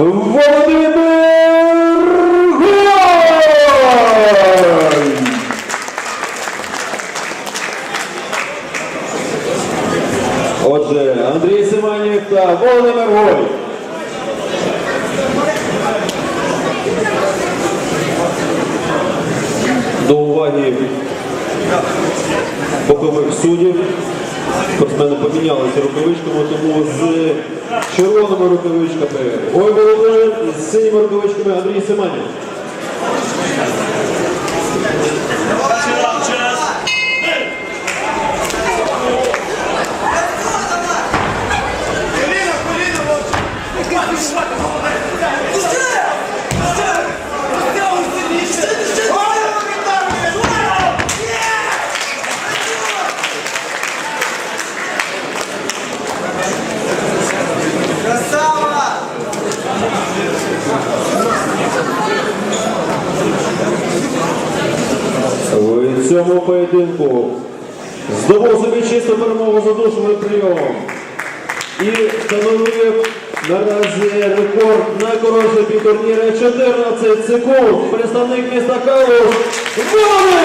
Володимир Гуль! Отже, Андрій Семенів та Володимир Голь. До уваги бокових суддів. Спортсмени помінялися рукавичками, тому з червоними рукавичками Ой Володимир з синіми рукавичками Андрій Семенів. Красава! Цьому поєдинку здобув собі чисту перемогу задушливим прийомом. І встановив наразі рекорд найкоротший півтурніри 14 секунд. Представник міста Калуш Володимир!